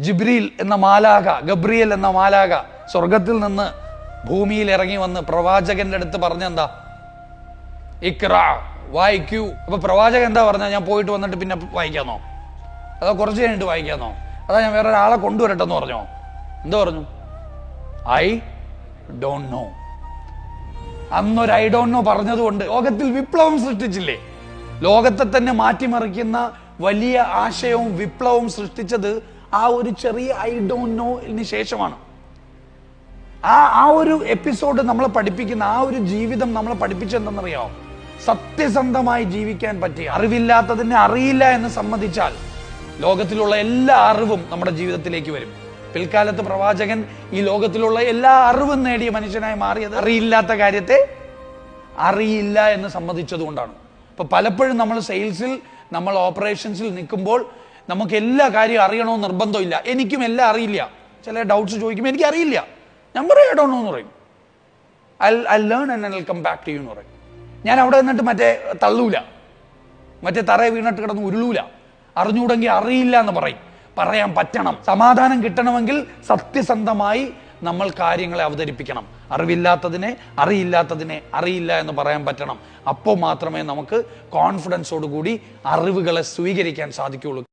ജിബ്രീൽ എന്ന മാലാക ഗബ്രിയൽ എന്ന മാലാക സ്വർഗത്തിൽ നിന്ന് ഭൂമിയിൽ ഇറങ്ങി വന്ന് പ്രവാചകന്റെ അടുത്ത് പറഞ്ഞെന്താ? ഇക്ര വായിക്കൂ. അപ്പൊ പ്രവാചകൻ എന്താ പറഞ്ഞ? ഞാൻ പോയിട്ട് വന്നിട്ട് പിന്നെ വായിക്കാന്നോ? അതോ കുറച്ച് കഴിഞ്ഞിട്ട് വായിക്കാന്നോ? അതാ ഞാൻ വേറെ ഒരാളെ കൊണ്ടുവരട്ടെന്ന് പറഞ്ഞോ? എന്താ പറഞ്ഞു? I don't know. അന്നൊരു ഐ ഡോണ്ട് നോ പറഞ്ഞതുകൊണ്ട് ലോകത്തിൽ വിപ്ലവം സൃഷ്ടിച്ചില്ലേ? ലോകത്തെ തന്നെ മാറ്റിമറിക്കുന്ന വലിയ ആശയവും വിപ്ലവവും സൃഷ്ടിച്ചത് ആ ഒരു ചെറിയ ഐ ഡോണ്ട് നോന് ശേഷമാണ്. ആ ആ ഒരു എപ്പിസോഡ് നമ്മളെ പഠിപ്പിക്കുന്ന ആ ഒരു ജീവിതം നമ്മളെ പഠിപ്പിച്ചെന്തെന്നറിയോ സത്യസന്ധമായി ജീവിക്കാൻ പറ്റി അറിവില്ലാത്തതിനെ അറിയില്ല എന്ന് സമ്മതിച്ചാൽ ലോകത്തിലുള്ള എല്ലാ അറിവും നമ്മുടെ ജീവിതത്തിലേക്ക് വരും. പിൽക്കാലത്ത് പ്രവാചകൻ ഈ ലോകത്തിലുള്ള എല്ലാ അറിവും നേടിയ മനുഷ്യനായി മാറിയത് അറിയില്ലാത്ത കാര്യത്തെ അറിയില്ല എന്ന് സമ്മതിച്ചതുകൊണ്ടാണ്. ഇപ്പൊ പലപ്പോഴും നമ്മൾ സെയിൽസിൽ നമ്മൾ ഓപ്പറേഷൻസിൽ നിൽക്കുമ്പോൾ നമുക്ക് എല്ലാ കാര്യവും അറിയണമെന്ന് നിർബന്ധമില്ല. എനിക്കും എല്ലാം അറിയില്ല. ചില ഡൗട്ട്സ് ചോദിക്കുമ്പോൾ എനിക്ക് അറിയില്ല ഞാൻ പറയും എന്ന് പറയും. I I learn and I come back to you എന്ന് പറയും. ഞാൻ അവിടെ നിന്നിട്ട് മറ്റേ തള്ളൂല. മറ്റേ തറയെ വീണിട്ട് കിടന്ന് ഉരുളൂല. അറിഞ്ഞൂടെങ്കിൽ അറിയില്ല എന്ന് പറയും. പറയാൻ പറ്റണം. സമാധാനം കിട്ടണമെങ്കിൽ സത്യസന്ധമായി നമ്മൾ കാര്യങ്ങളെ അവതരിപ്പിക്കണം. അറിവില്ലാത്തതിനെ അറിയില്ലാത്തതിനെ അറിയില്ല എന്ന് പറയാൻ പറ്റണം. അപ്പോൾ മാത്രമേ നമുക്ക് കോൺഫിഡൻസോടുകൂടി അറിവുകളെ സ്വീകരിക്കാൻ സാധിക്കുകയുള്ളൂ.